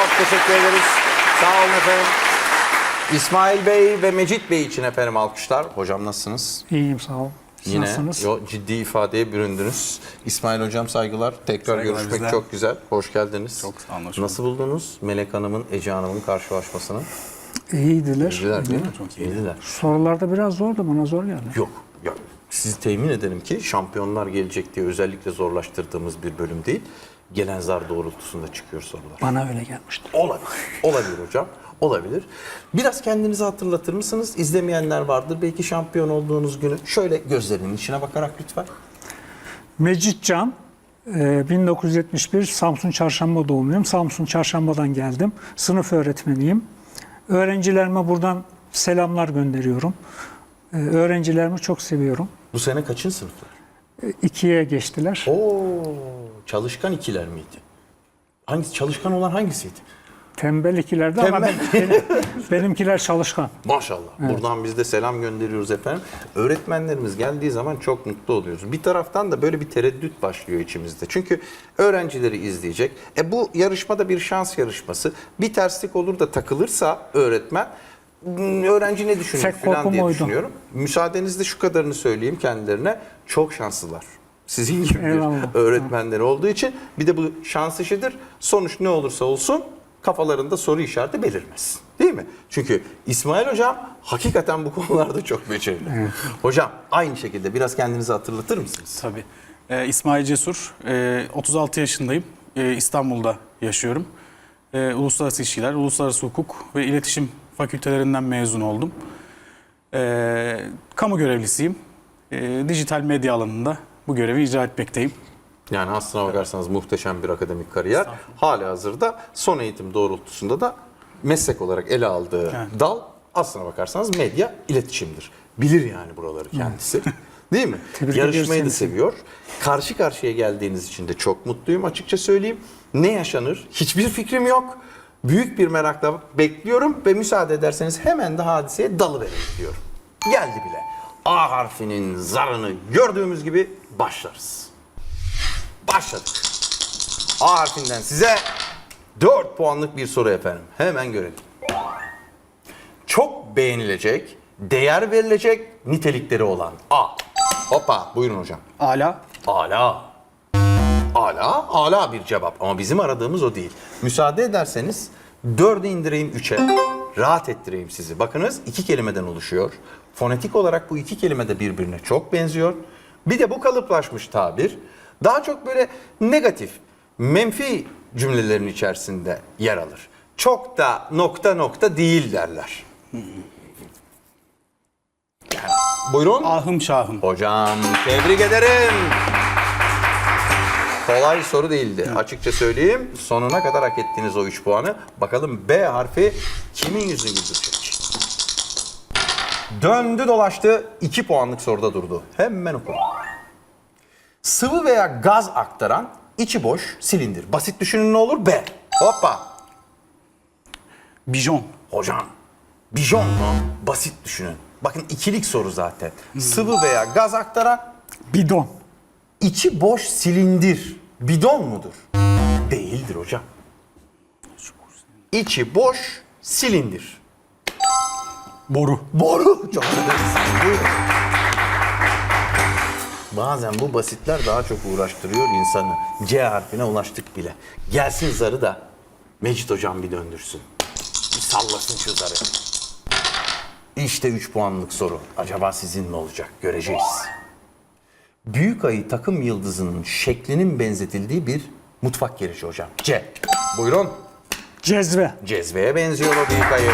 Çok teşekkür ederiz. Sağ olun efendim. İsmail Bey ve Mecit Bey için efendim alkışlar. Hocam nasılsınız? İyiyim sağ ol. Siz Yine nasılsınız? yo, ciddi ifadeye büründünüz. İsmail Hocam saygılar. Tekrar Saygılar görüşmek bizden. çok güzel. Hoş geldiniz. Çok olun, hoş Nasıl buldunuz Melek Hanım'ın, Ece Hanım'ın karşılaşmasını? İyiydiler. İyiydiler değil mi? Çok iyi. İyiydiler. Sorularda biraz zordu bana zor geldi. Yok. Ya, sizi temin ederim ki şampiyonlar gelecek diye özellikle zorlaştırdığımız bir bölüm değil. Gelen zar doğrultusunda çıkıyor sorular. Bana öyle gelmişti. Olabilir. Olabilir hocam. Olabilir. Biraz kendinizi hatırlatır mısınız? İzlemeyenler vardır. Belki şampiyon olduğunuz günü. Şöyle gözlerinin içine bakarak lütfen. Mecit Can, e, 1971 Samsun Çarşamba doğumluyum. Samsun Çarşamba'dan geldim. Sınıf öğretmeniyim. Öğrencilerime buradan selamlar gönderiyorum. E, Öğrencilerimi çok seviyorum. Bu sene kaçın sınıflar? İkiye geçtiler. Oo, çalışkan ikiler miydi? Hangisi çalışkan olan hangisiydi? Tembel ikilerde ama Tembel. ben- benim- benimkiler çalışkan. Maşallah. Buradan biz de selam gönderiyoruz efendim. Öğretmenlerimiz geldiği zaman çok mutlu oluyoruz. Bir taraftan da böyle bir tereddüt başlıyor içimizde. Çünkü öğrencileri izleyecek. E bu yarışmada bir şans yarışması. Bir terslik olur da takılırsa öğretmen "Hmm, öğrenci ne düşünür Tek falan diye oydu. düşünüyorum. Müsaadenizle şu kadarını söyleyeyim kendilerine. Çok şanslılar. Sizin gibi Eyvallah. öğretmenleri olduğu için bir de bu şans işidir. Sonuç ne olursa olsun kafalarında soru işareti belirmez. Değil mi? Çünkü İsmail Hocam hakikaten bu konularda çok becerili. Hocam aynı şekilde biraz kendinizi hatırlatır mısınız? Tabii. Ee, İsmail Cesur, ee, 36 yaşındayım. Ee, İstanbul'da yaşıyorum. Ee, uluslararası ilişkiler, uluslararası hukuk ve iletişim fakültelerinden mezun oldum. Ee, kamu görevlisiyim. Ee, dijital medya alanında bu görevi icra etmekteyim. Yani aslına bakarsanız muhteşem bir akademik kariyer. Hali hazırda son eğitim doğrultusunda da meslek olarak ele aldığı Evet. dal aslına bakarsanız medya iletişimdir. Bilir yani buraları kendisi. Değil mi? Tebrik Yarışmayı da seviyor. Karşı karşıya geldiğiniz için de çok mutluyum açıkça söyleyeyim. Ne yaşanır? Hiçbir fikrim yok. Büyük bir merakla bekliyorum ve müsaade ederseniz hemen de hadiseye dalıverelim diyorum. Geldi bile. A harfinin zarını gördüğümüz gibi başlarız. Başladık. A harfinden size 4 puanlık bir soru efendim. Hemen görelim. Çok beğenilecek, değer verilecek nitelikleri olan A. Hoppa buyurun hocam. Ala, Ala. Ala, ala bir cevap ama bizim aradığımız o değil. Müsaade ederseniz 4'ü indireyim 3'e. Rahat ettireyim sizi. Bakınız iki kelimeden oluşuyor. Fonetik olarak bu iki kelime de birbirine çok benziyor. Bir de bu kalıplaşmış tabir daha çok böyle negatif, menfi cümlelerin içerisinde yer alır. Çok da nokta nokta değil derler. Yani, buyurun. ahım şahım. Hocam tebrik ederim. Kolay soru değildi. Açıkça söyleyeyim. Sonuna kadar hak ettiğiniz o 3 puanı. Bakalım B harfi kimin yüzünü güldürecek? Döndü dolaştı 2 puanlık soruda durdu. Hemen oku. Sıvı veya gaz aktaran içi boş silindir. Basit düşünün ne olur? B. Hoppa. Bijon, Hocam, bijon mu? Basit düşünün. Bakın ikilik soru zaten. Sıvı veya gaz aktaran Bidon. İçi boş silindir. Bidon mudur? Değildir hocam. İçi boş silindir. boru. Boru. Çok. Buyurun. Bazen bu basitler daha çok uğraştırıyor insanı. C harfine ulaştık bile. Gelsin zarı da Mecit hocam bir döndürsün. Bir sallasın şu zarı. İşte 3 puanlık soru. Acaba sizin mi olacak? Göreceğiz. Büyük ayı takım yıldızının şeklinin benzetildiği bir mutfak gereci hocam. C. Buyurun. Cezve. Cezveye benziyor o büyük ayı.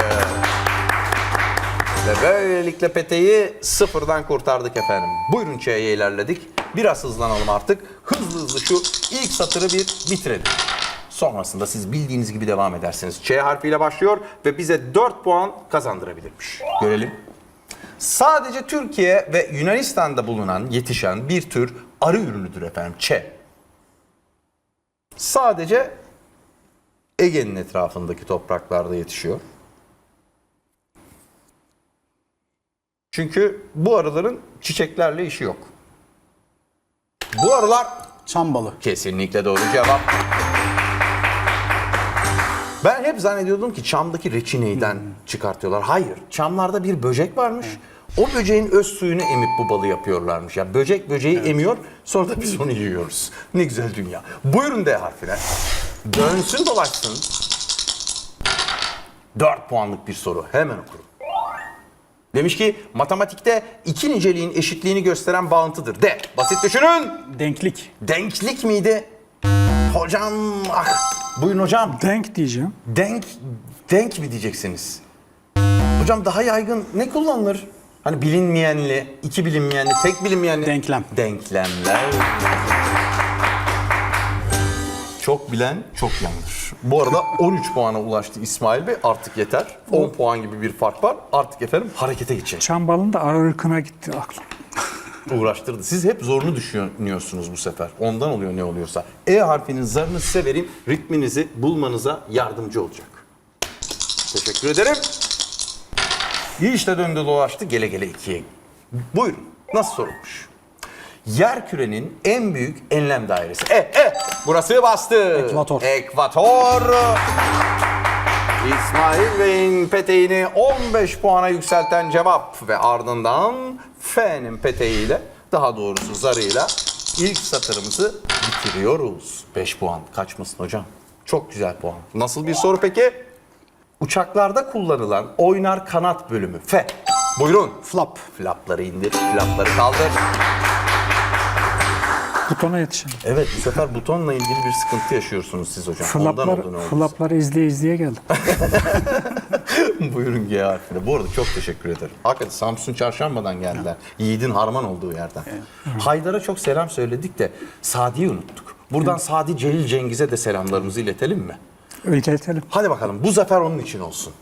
Ve böylelikle peteği sıfırdan kurtardık efendim. Buyurun Ç'ye ilerledik. Biraz hızlanalım artık. Hızlı hızlı şu ilk satırı bir bitirelim. Sonrasında siz bildiğiniz gibi devam edersiniz. Ç harfiyle başlıyor ve bize 4 puan kazandırabilirmiş. Görelim. Sadece Türkiye ve Yunanistan'da bulunan, yetişen bir tür arı ürünüdür efendim. Ç. Sadece Ege'nin etrafındaki topraklarda yetişiyor. Çünkü bu arıların çiçeklerle işi yok. Bu arılar Çam balı. kesinlikle doğru cevap. Ben hep zannediyordum ki çamdaki reçineyden çıkartıyorlar. Hayır. Çamlarda bir böcek varmış. O böceğin öz suyunu emip bu balı yapıyorlarmış. Ya böcek böceği emiyor, sonra da biz onu yiyoruz. Ne güzel dünya. Buyurun D harfine. Dönsün dolaşsın. 4 puanlık bir soru. Hemen okurum. Demiş ki matematikte iki niceliğin eşitliğini gösteren bağıntıdır. D. Basit düşünün. Denklik. Denklik miydi? Hocam ah. Buyurun hocam. Denk diyeceğim. Denk denk mi diyeceksiniz? Hocam daha yaygın ne kullanılır? Hani bilinmeyenli, iki bilinmeyenli, tek bilinmeyenli. Denklem. Denklemler. Çok bilen çok yanlış. Bu arada 13 puana ulaştı İsmail Bey. Artık yeter. 10 puan gibi bir fark var. Artık efendim harekete geçelim. Çam balın da arı ırkına gitti aklım. Uğraştırdı. Siz hep zorunu düşünüyorsunuz bu sefer. Ondan oluyor ne oluyorsa. E harfinin zarını size vereyim. Ritminizi bulmanıza yardımcı olacak. Teşekkür ederim. İyi işte döndü dolaştı gele gele ikiye. Buyurun. Nasıl sorulmuş? Yer kürenin en büyük enlem dairesi. E, e. Burası bastı. Ekvator. Ekvator. İsmail Bey'in peteğini 15 puana yükselten cevap ve ardından F'nin peteğiyle daha doğrusu zarıyla ilk satırımızı bitiriyoruz. 5 puan kaçmasın hocam. Çok güzel puan. Nasıl bir soru peki? Uçaklarda kullanılan oynar kanat bölümü. F. Buyurun. Flap. Flapları indir, flapları kaldır. Butona yetişelim. Evet bu sefer butonla ilgili bir sıkıntı yaşıyorsunuz siz hocam. Ondan Flaplar, oldu ne flapları izleye izleye geldim. Buyurun G harfine. Bu arada çok teşekkür ederim. Hakikaten Samsun çarşambadan geldiler. Yiğidin harman olduğu yerden. Haydar'a çok selam söyledik de Sadi'yi unuttuk. Buradan Sadi Celil Cengiz'e de selamlarımızı iletelim mi? Öğretelim. Hadi bakalım bu zafer onun için olsun.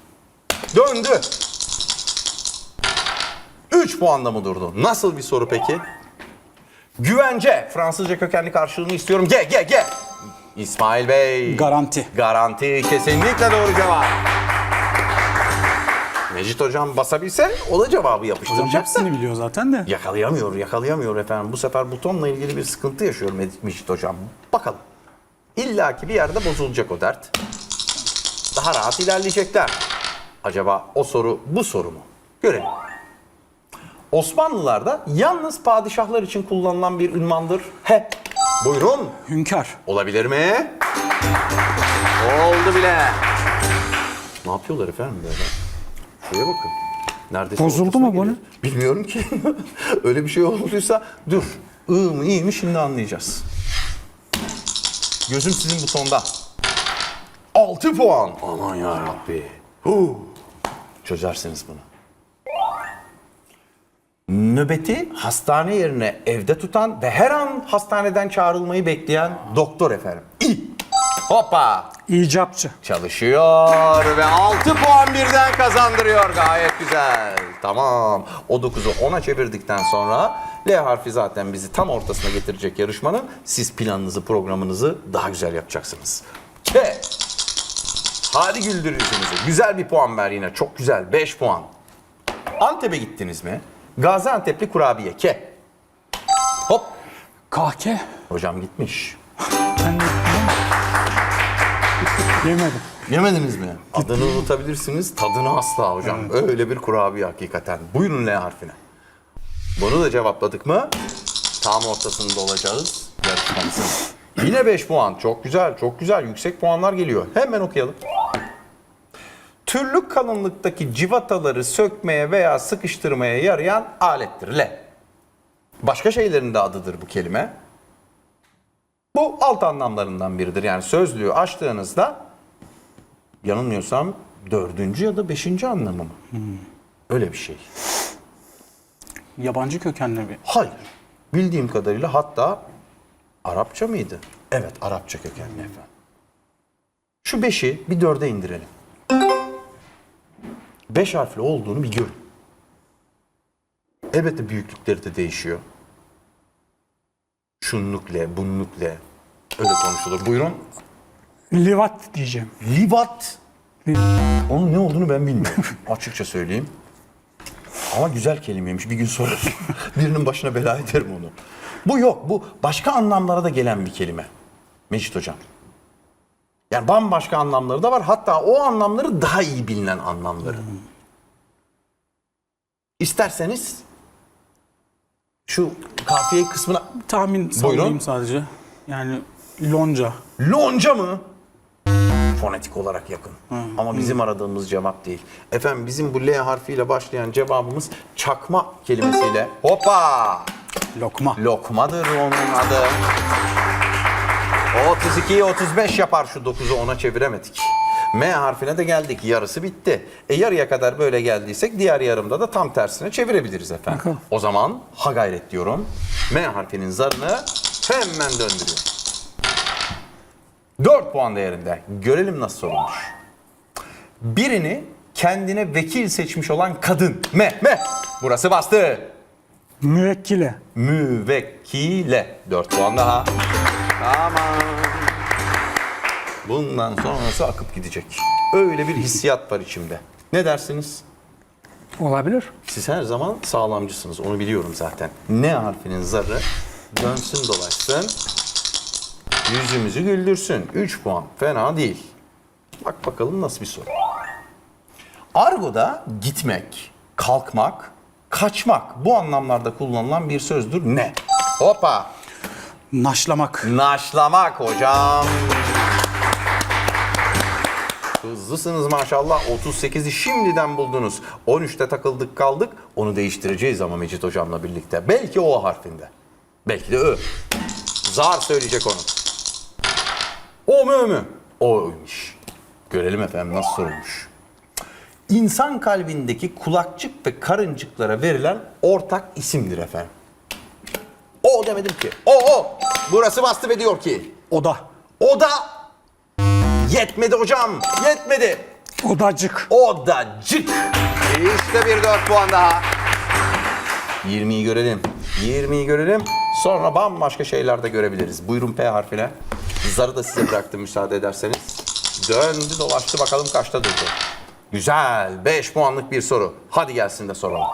Döndü. 3 puanda mı durdu? Nasıl bir soru peki? Güvence. Fransızca kökenli karşılığını istiyorum. G, G, G. İsmail Bey. Garanti. Garanti kesinlikle doğru cevap. Mecit hocam basabilse o da cevabı Hocam yapıştıracak hepsini biliyor zaten de. Yakalayamıyor, yakalayamıyor efendim. Bu sefer butonla ilgili bir sıkıntı yaşıyor Mec- Mecit hocam. Bakalım. İlla ki bir yerde bozulacak o dert. Daha rahat ilerleyecekler. Acaba o soru bu soru mu? Görelim. Osmanlılarda yalnız padişahlar için kullanılan bir ünvandır. He. Buyurun. Hünkar. Olabilir mi? Oldu bile. Ne yapıyorlar efendim böyle? Şuraya bakın. Neredeyse Bozuldu mu bu geliyor. Bilmiyorum ki. Öyle bir şey olduysa dur. I mı iyi mi şimdi anlayacağız. Gözüm sizin butonda. 6 puan. Aman ya Rabbi. Çözersiniz bunu. Nöbeti hastane yerine evde tutan ve her an hastaneden çağrılmayı bekleyen doktor efendim. İ. Hoppa. İcapçı. Çalışıyor ve 6 puan birden kazandırıyor. Gayet güzel. Tamam. O 9'u 10'a çevirdikten sonra L harfi zaten bizi tam ortasına getirecek yarışmanın. Siz planınızı, programınızı daha güzel yapacaksınız. K. Hadi güldür yüzünüzü. Güzel bir puan ver yine. Çok güzel. 5 puan. Antep'e gittiniz mi? Gaziantep'li kurabiye. K. Hop. Kahke. Hocam gitmiş. Ben de yemedim. Yemediniz mi? Adını unutabilirsiniz, tadını asla hocam. Öyle bir kurabiye hakikaten. Buyurun L harfine. Bunu da cevapladık mı? Tam ortasında olacağız yarışmamızın. Yine 5 puan. Çok güzel, çok güzel. Yüksek puanlar geliyor. Hemen okuyalım. Türlü kalınlıktaki civataları sökmeye veya sıkıştırmaya yarayan alettir. L. Başka şeylerin de adıdır bu kelime. Bu alt anlamlarından biridir. Yani sözlüğü açtığınızda yanılmıyorsam dördüncü ya da beşinci anlamı mı? Öyle bir şey. Yabancı kökenli bir. Hayır. Bildiğim kadarıyla hatta Arapça mıydı? Evet Arapça kökenli efendim. Şu beşi bir dörde indirelim. Beş harfli olduğunu bir görün. Elbette büyüklükleri de değişiyor. Şunlukle, bunlukle öyle konuşulur. Buyurun. Livat diyeceğim. Livat. Li- Onun ne olduğunu ben bilmiyorum. Açıkça söyleyeyim. Ama güzel kelimeymiş. Bir gün sonra birinin başına bela ederim onu. Bu yok. Bu başka anlamlara da gelen bir kelime. Mecit Hocam. Yani bambaşka anlamları da var. Hatta o anlamları daha iyi bilinen anlamları. İsterseniz şu kafiye kısmına Tahmin Buyurun. sadece. Yani lonca. Lonca mı? Fonetik olarak yakın. Ama bizim aradığımız cevap değil. Efendim bizim bu L harfiyle başlayan cevabımız çakma kelimesiyle hoppa Lokma. lokmadır onun adı. 32'yi 35 yapar şu 9'u ona çeviremedik. M harfine de geldik. Yarısı bitti. E yarıya kadar böyle geldiysek diğer yarımda da tam tersine çevirebiliriz efendim. Bakalım. O zaman ha gayret diyorum. M harfinin zarını hemen döndürüyorum. 4 puan değerinde. Görelim nasıl sorulmuş. Birini kendine vekil seçmiş olan kadın. Me, me. Burası bastı. Müvekkile. Müvekkile. 4 puan daha. Tamam. Bundan sonrası akıp gidecek. Öyle bir hissiyat var içimde. Ne dersiniz? Olabilir. Siz her zaman sağlamcısınız. Onu biliyorum zaten. Ne harfinin zarı dönsün dolaşsın. Yüzümüzü güldürsün. 3 puan. Fena değil. Bak bakalım nasıl bir soru. Argo'da gitmek, kalkmak, kaçmak bu anlamlarda kullanılan bir sözdür. Ne? Hoppa. Naşlamak. Naşlamak hocam. Hızlısınız maşallah. 38'i şimdiden buldunuz. 13'te takıldık kaldık. Onu değiştireceğiz ama Mecit hocamla birlikte. Belki o harfinde. Belki de Ö. Zar söyleyecek onu. O mu Ö mü? O'ymuş. Görelim efendim nasıl sorulmuş. İnsan kalbindeki kulakçık ve karıncıklara verilen ortak isimdir efendim. O demedim ki. O o. Burası bastı ve diyor ki. Oda. O da yetmedi hocam. Yetmedi. Odacık. Odacık. İşte bir dört puan daha. 20'yi görelim. 20'yi görelim. Sonra bambaşka şeyler de görebiliriz. Buyurun P harfine. Zarı da size bıraktım müsaade ederseniz. Döndü dolaştı bakalım kaçta durdu. Güzel. 5 puanlık bir soru. Hadi gelsin de soralım.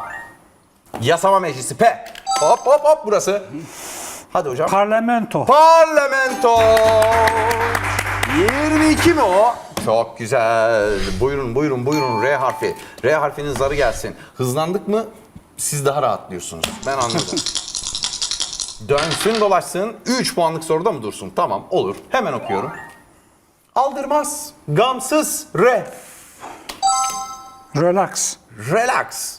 Yasama meclisi P. Hop hop hop burası. Hadi hocam. Parlamento. Parlamento. 22 mi o? Çok güzel. Buyurun buyurun buyurun R harfi. R harfinin zarı gelsin. Hızlandık mı siz daha rahatlıyorsunuz. Ben anladım. Dönsün dolaşsın. 3 puanlık soruda mı dursun? Tamam olur. Hemen okuyorum. Aldırmaz. Gamsız. R. Relax. Relax.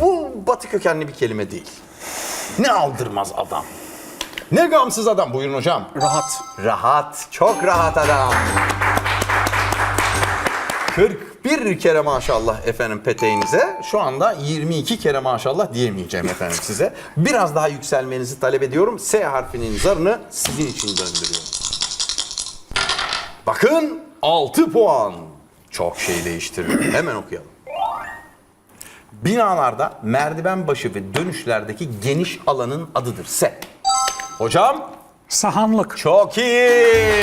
Bu batı kökenli bir kelime değil. Ne aldırmaz adam. Ne gamsız adam. Buyurun hocam. Rahat. Rahat, çok rahat adam. 41 kere maşallah efendim peteğinize. Şu anda 22 kere maşallah diyemeyeceğim efendim size. Biraz daha yükselmenizi talep ediyorum. S harfinin zarını sizin için döndürüyorum. Bakın 6 puan. Çok şey değiştiriyor. Hemen okuyalım. Binalarda merdiven başı ve dönüşlerdeki geniş alanın adıdır. S. Hocam Sahanlık. çok iyi.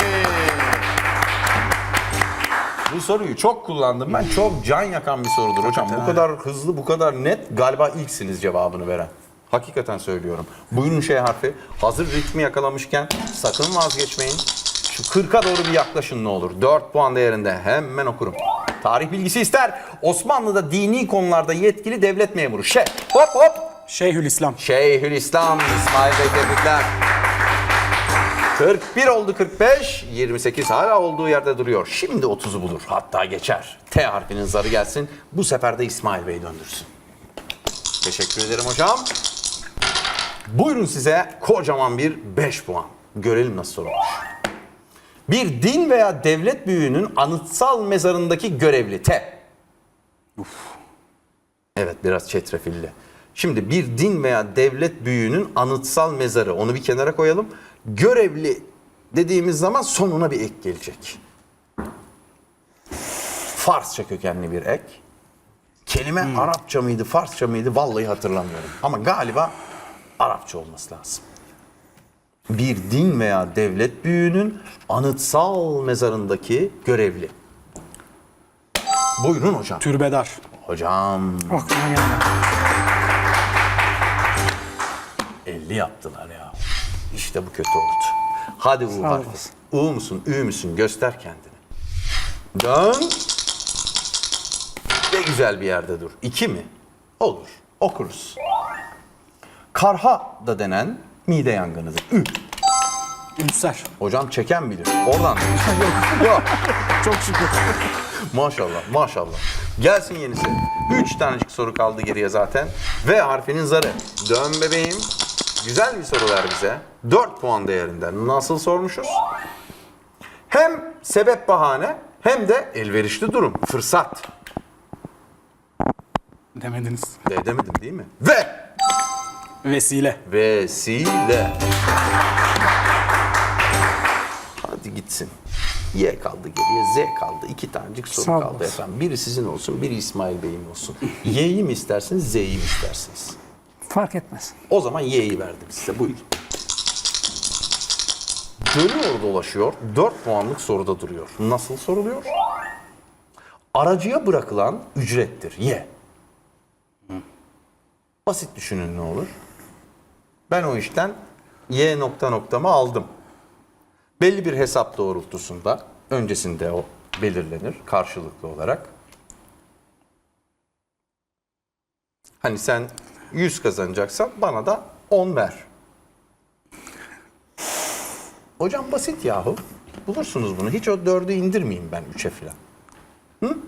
Bu soruyu çok kullandım ben. Çok can yakan bir sorudur hocam. Bu kadar hızlı, bu kadar net galiba ilksiniz cevabını veren. Hakikaten söylüyorum. Buyurun şey harfi. Hazır ritmi yakalamışken sakın vazgeçmeyin. Şu 40'a doğru bir yaklaşın ne olur. 4 puan değerinde hemen okurum. Tarih bilgisi ister. Osmanlı'da dini konularda yetkili devlet memuru. Şey. Hop hop. Şeyhülislam. Şeyhülislam İsmail Bey tebrikler. 41 oldu 45, 28 hala olduğu yerde duruyor. Şimdi 30'u bulur, hatta geçer. T harfinin zarı gelsin, bu sefer de İsmail Bey döndürsün. Teşekkür ederim hocam. Buyurun size kocaman bir 5 puan. Görelim nasıl sorulmuş. Bir din veya devlet büyüğünün anıtsal mezarındaki görevli T. Evet biraz çetrefilli. Şimdi bir din veya devlet büyüğünün anıtsal mezarı onu bir kenara koyalım. Görevli dediğimiz zaman sonuna bir ek gelecek. Farsça kökenli bir ek. Kelime Arapça mıydı, Farsça mıydı vallahi hatırlamıyorum. Ama galiba Arapça olması lazım. Bir din veya devlet büyüğünün anıtsal mezarındaki görevli. Buyurun hocam. Türbedar. Hocam Aklıma gelmedi. 50 yaptılar ya. İşte bu kötü oldu. Hadi Uğur Sağ harfi. olasın. U musun, Ü müsün göster kendini. Dön. Ve güzel bir yerde dur. İki mi? Olur. Okuruz. Karha da denen mide yangınıdır. Ü. Ülser. Hocam çeken bilir. Oradan. Yok. Çok şükür. Maşallah, maşallah. Gelsin yenisi. Üç tanecik soru kaldı geriye zaten. V harfinin zarı. Dön bebeğim. Güzel bir soru ver bize. 4 puan değerinde. Nasıl sormuşuz? Hem sebep bahane hem de elverişli durum. Fırsat. Demediniz. De demedim değil mi? Ve Vesile. vesile. Hadi gitsin. Y kaldı geriye, Z kaldı. İki tanecik soru Sağ kaldı olasın. efendim. Biri sizin olsun, biri İsmail Bey'in olsun. Y'yi mi istersiniz, Z'yi mi istersiniz? Fark etmez. O zaman Y'yi verdim size. Buyurun. Dönüyor dolaşıyor. 4 puanlık soruda duruyor. Nasıl soruluyor? Aracıya bırakılan ücrettir. Y. Basit düşünün ne olur. Ben o işten Y nokta noktamı aldım. Belli bir hesap doğrultusunda öncesinde o belirlenir karşılıklı olarak. Hani sen 100 kazanacaksan bana da 10 ver. Hocam basit yahu. Bulursunuz bunu. Hiç o 4'ü indirmeyeyim ben 3'e falan. Hı?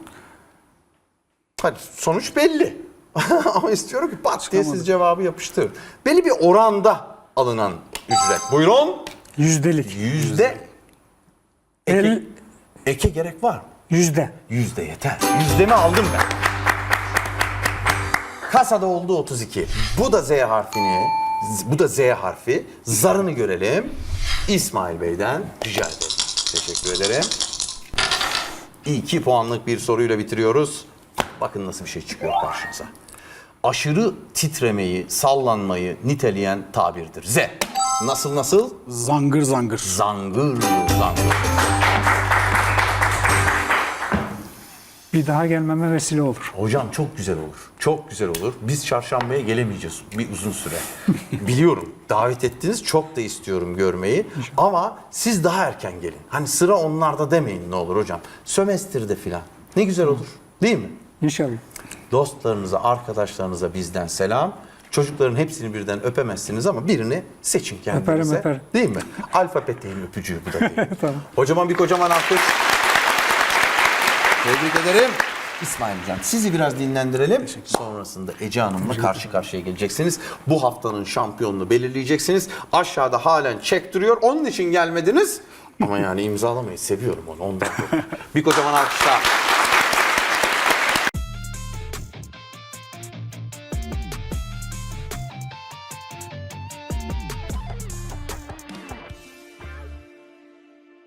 Hadi sonuç belli. Ama istiyorum ki pat diye siz cevabı yapıştırın. Belli bir oranda alınan ücret. Buyurun. Yüzdelik. Yüzde. Eke, El, eke gerek var mı? yüzde. Yüzde yeter. Yüzdemi aldım ben. Kasada oldu 32. Bu da Z harfini, bu da Z harfi. Zarını görelim. İsmail Bey'den rica ederim. Teşekkür ederim. 2 puanlık bir soruyla bitiriyoruz. Bakın nasıl bir şey çıkıyor karşımıza. Aşırı titremeyi, sallanmayı niteleyen tabirdir. Z. Nasıl nasıl? Zangır zangır. Zangır zangır. Bir daha gelmeme vesile olur. Hocam çok güzel olur. Çok güzel olur. Biz çarşambaya gelemeyeceğiz bir uzun süre. Biliyorum. Davet ettiniz. Çok da istiyorum görmeyi. Ama siz daha erken gelin. Hani sıra onlarda demeyin ne olur hocam. Sömestrde filan. Ne güzel olur. Değil mi? İnşallah. Dostlarınıza, arkadaşlarınıza bizden selam. Çocukların hepsini birden öpemezsiniz ama birini seçin kendinize. Öperim, öperim. Değil mi? Alfa peteğin öpücüğü bu da değil. Tamam. Kocaman bir kocaman alkış. Tebrik ederim. İsmail Hocam sizi biraz dinlendirelim. Sonrasında Ece Hanım'la karşı karşıya geleceksiniz. Bu haftanın şampiyonunu belirleyeceksiniz. Aşağıda halen çek duruyor. Onun için gelmediniz. Ama yani imzalamayı seviyorum onu ondan. dolayı. bir kocaman alkışlar.